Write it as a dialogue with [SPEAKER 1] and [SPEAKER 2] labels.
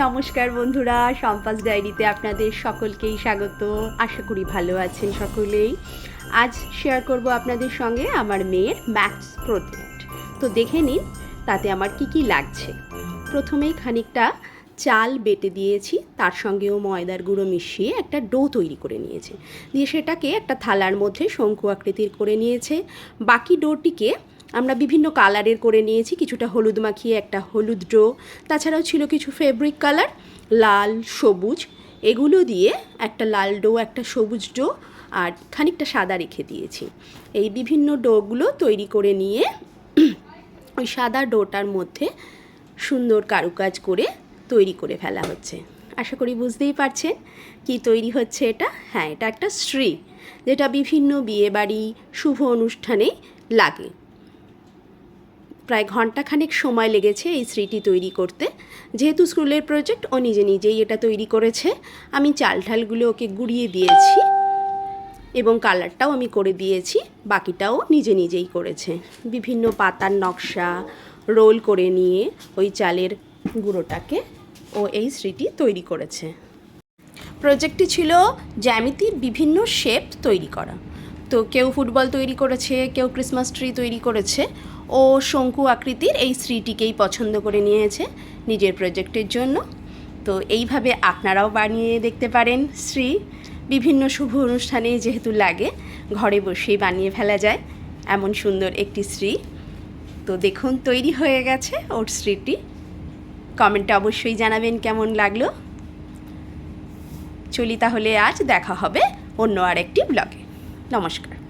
[SPEAKER 1] নমস্কার বন্ধুরা সম্পাস ডায়েরিতে আপনাদের সকলকেই স্বাগত। আশা করি ভালো আছেন সকলেই। আজ শেয়ার করব আপনাদের সঙ্গে আমার মেয়ের ম্যাথস প্রজেক্ট তো দেখে নিন, তাতে আমার কি কি লাগছে। প্রথমেই খানিকটা চাল বেটে দিয়েছি, তার সঙ্গেও ময়দার গুঁড়ো মিশিয়ে একটা ডো তৈরি করে নিয়েছে। দিয়ে সেটাকে একটা থালার মধ্যে শঙ্কু আকৃতির করে নিয়েছে। বাকি ডোটিকে আমরা বিভিন্ন কালারের করে নিয়েছি, কিছুটা হলুদ মাখিয়ে, একটা হলুদ ডো তাছাড়াও ছিল কিছু ফেব্রিক কালার লাল, সবুজ। এগুলো দিয়ে একটা লাল ডো, একটা সবুজ ডো আর খানিকটা সাদা রেখে দিয়েছি। এই বিভিন্ন ডোগুলো তৈরি করে নিয়ে ওই সাদা ডোটার মধ্যে সুন্দর কারুকাজ করে তৈরি করে ফেলা হচ্ছে। আশা করি বুঝতেই পারছেন কি তৈরি হচ্ছে এটা। হ্যাঁ এটা একটা শ্রী যেটা বিভিন্ন বিয়েবাড়ি, শুভ অনুষ্ঠানে লাগে। প্রায় ঘন্টাখানেক সময় লেগেছে এই স্মৃতি তৈরি করতে। যেহেতু স্কুলের প্রজেক্ট ও নিজে নিজেই এটা তৈরি করেছে, আমি চাল ঠালগুলো ওকে গুঁড়িয়ে দিয়েছি এবং কালারটাও আমি করে দিয়েছি, বাকিটাও নিজে নিজেই করেছে। বিভিন্ন পাতার নকশা রোল করে নিয়ে ওই চালের গুঁড়োটাকে ও এই স্মৃতি তৈরি করেছে। প্রজেক্টটি ছিল জ্যামিতির বিভিন্ন শেপ তৈরি করা। তো কেউ ফুটবল তৈরি করেছে, কেউ ক্রিসমাস ট্রি তৈরি করেছে। ও শঙ্কু আকৃতির এই শ্রীটিকেই পছন্দ করে নিয়েছে নিজের প্রজেক্টের জন্য। তো এইভাবে আপনারাও বানিয়ে দেখতে পারেন শ্রী বিভিন্ন শুভ অনুষ্ঠানে যেহেতু লাগে, ঘরে বসেই বানিয়ে ফেলা যায় এমন সুন্দর একটি শ্রী তো দেখুন, তৈরি হয়ে গেছে ওর শ্রীটি কমেন্টে অবশ্যই জানাবেন কেমন লাগল। চলি তাহলে আজ দেখা হবে অন্য আরেকটি ব্লগে। নমস্কার।